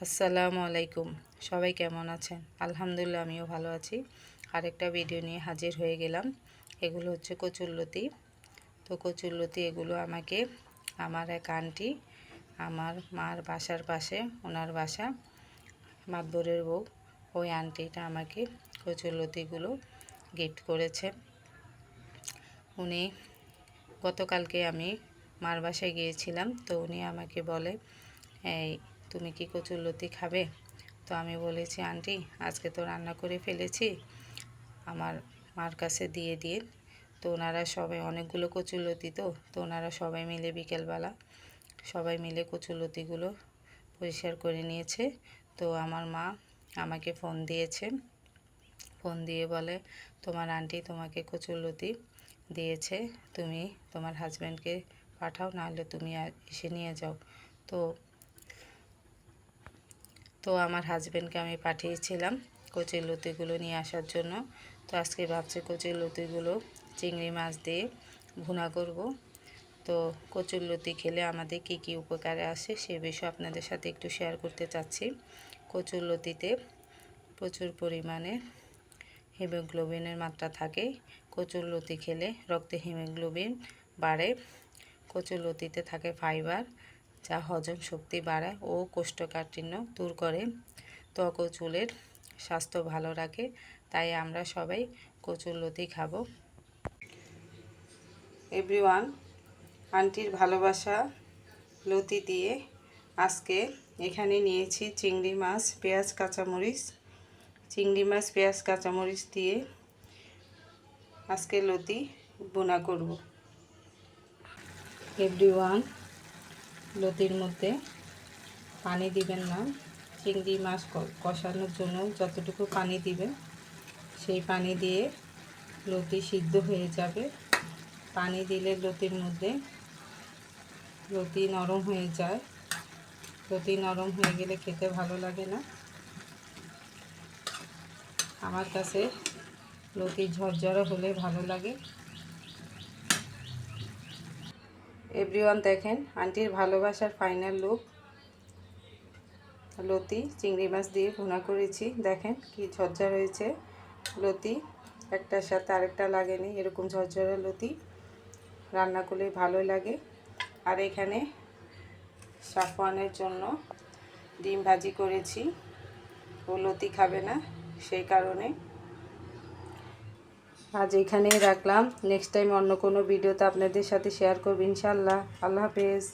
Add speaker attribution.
Speaker 1: আসসালামু আলাইকুম। সবাই কেমন আছেন? আলহামদুলিল্লাহ, আমিও ভালো আছি। আরেকটা ভিডিও নিয়ে হাজির হয়ে গেলাম। এগুলো হচ্ছে কচুরলতি। তো কচুরলতি এগুলো আমাকে, আমার এক আন্টি আমার মার বাসার পাশে, ওনার বাসা, মাতবরের বউ, ওই আন্টিটা আমাকে কচুরলতিগুলো গিফট করেছে। উনি, গতকালকে আমি মার বাসায় গিয়েছিলাম, তো উনি আমাকে বলে, এই তুমি কি কচুরলতি খাবে? তো আমি বলেছি, আন্টি, আজকে তো রান্না করে ফেলেছি। আমার মার কাছে দিয়ে দিয়ে তো ওনারা সবাই, অনেকগুলো কচুরলতি তো তো ওনারা সবাই মিলে বিকেলবেলা সবাই মিলে কচুরলতিগুলো পরিষ্কার করে নিয়েছে। তো আমার মা আমাকে ফোন দিয়েছে। ফোন দিয়ে বলে, তোমার আন্টি তোমাকে কচুরলতি দিয়েছে। তুমি তোমার হাজব্যান্ডকে পাঠাও, নাহলে তুমি এসে নিয়ে যাও। তো তো আমার হাজব্যান্ডকে আমি পাঠিয়েছিলাম কচুর লতিগুলো নিয়ে আসার জন্য। তো আজকে ভাবছি কচুর লতিগুলো চিংড়ি মাছ দিয়ে ভুনা করব। তো কচুর লতি খেলে আমাদের কি কি উপকারে আসে সে বিষয়ে আপনাদের সাথে একটু শেয়ার করতে চাচ্ছি। কচুর লতিতে প্রচুর পরিমাণে হিমোগ্লোবিনের মাত্রা থাকে। কচুর লতি খেলে রক্তে হিমোগ্লোবিন বাড়ে। কচুর লতিতে থাকে ফাইবার যা হজম শক্তি বাড়ায় ও কোষ্ঠকাঠিন্য দূর করে। ত্বক ও চুলের স্বাস্থ্য ভালো রাখে, তাই আমরা সবাই কচুর লতি খাব। এভরিওয়ান, আন্টির ভালোবাসা লতি দিয়ে আজকে এখানে নিয়েছি চিংড়ি মাছ, পেঁয়াজ, কাঁচামরিচ। চিংড়ি মাছ, পেঁয়াজ, কাঁচামরিচ দিয়ে আজকে লতি বোনা করব। এভরিওয়ান লতির মধ্যে পানি দিবেন না। চিংড়ি মাছ কষানোর জন্য যতটুকু পানি দিবেন সেই পানি দিয়ে লতি সিদ্ধ হয়ে যাবে। পানি দিলে লতির মধ্যে লতি নরম হয়ে যায়। লতি নরম হয়ে গেলে খেতে ভালো লাগে না। আমার কাছে লতি ঝরঝরে হলে ভালো লাগে। এভরিওয়ান দেখেন, আন্টির ভালোবাসার ফাইনাল লুক লতি, চিংড়ি মাছ দিয়ে ভুনা করেছি। দেখেন কি ঝরঝর হয়েছে। লতি, একটার সাথে আরেকটা লাগেনি, এরকম ঝরঝরে লতি। রান্না করলে ভালোই লাগে। আর এখানে সাফওয়ানের জন্য ডিম ভাজি করেছি। ও লতি খাবে না, সেই কারণে। আজ এখানেই রাখলাম। নেক্সট টাইম অন্য কোনো ভিডিওতে আপনাদের সাথে শেয়ার করব ইনশাল্লাহ আল্লাহ হাফেজ।